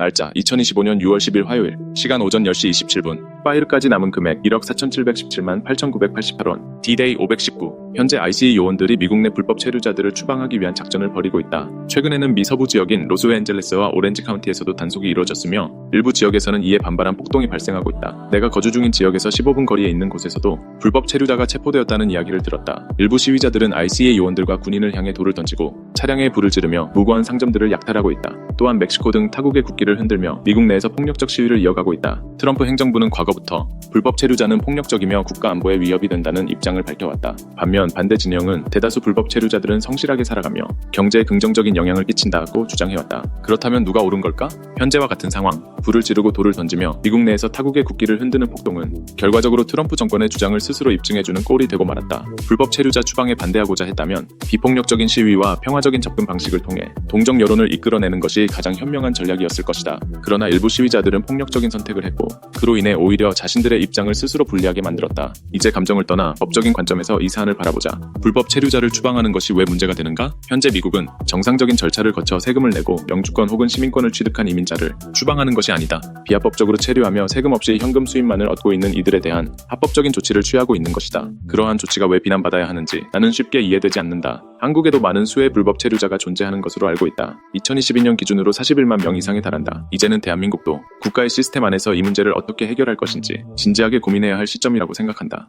날짜 2025년 6월 10일 화요일 시간 오전 10시 27분 파일까지 남은 금액 1억 4,717만 8,988원 D-Day 519 현재 ICE 요원들이 미국 내 불법 체류자들을 추방하기 위한 작전을 벌이고 있다. 최근에는 미 서부 지역인 로스앤젤레스와 오렌지 카운티에서도 단속이 이루어졌으며 일부 지역에서는 이에 반발한 폭동이 발생하고 있다. 내가 거주 중인 지역에서 15분 거리에 있는 곳에서도 불법 체류자가 체포되었다는 이야기를 들었다. 일부 시위자들은 ICE 요원들과 군인을 향해 돌을 던지고 차량에 불을 지르며 무고한 상점들을 약탈하고 있다. 또한 멕시코 등 타국의 국기를 흔들며 미국 내에서 폭력적 시위를 이어가고 있다. 트럼프 행정부는 과거부터 불법 체류자는 폭력적이며 국가 안보에 위협이 된다는 입장을 밝혀왔다. 반면 반대 진영은 대다수 불법 체류자들은 성실하게 살아가며 경제에 긍정적인 영향을 끼친다고 주장해왔다. 그렇다면 누가 옳은 걸까? 현재와 같은 상황, 불을 지르고 돌을 던지며 미국 내에서 타국의 국기를 흔드는 폭동은 결과적으로 트럼프 정권의 주장을 스스로 입증해주는 꼴이 되고 말았다. 불법 체류자 추방에 반대하고자 했다면 비폭력적인 시위와 평화적인 접근 방식을 통해 동정 여론을 이끌어내는 것이 가장 현명한 전략이었을 것이다. 그러나 일부 시위자들은 폭력적인 선택을 했고 그로 인해 오히려 자신들의 입장을 스스로 불리하게 만들었다. 이제 감정을 떠나 법적인 관점에서 이 사안을 바라보자. 불법 체류자를 추방하는 것이 왜 문제가 되는가? 현재 미국은 정상적인 절차를 거쳐 세금을 내고 영주권 혹은 시민권을 취득한 이민자를 추방하는 것이 아니다. 비합법적으로 체류하며 세금 없이 현금 수입만을 얻고 있는 이들에 대한 합법적인 조치를 취하고 있는 것이다. 그러한 조치가 왜 비난받아야 하는지 나는 쉽게 이해되지 않는다. 한국에도 많은 수의 불법 체류자가 존재하는 것으로 알고 있다. 2022년 기준으로 41만 명 이상에 달한다. 이제는 대한민국도 국가의 시스템 안에서 이 문제를 어떻게 해결할 것인지 진지하게 고민해야 할 시점이라고 생각한다.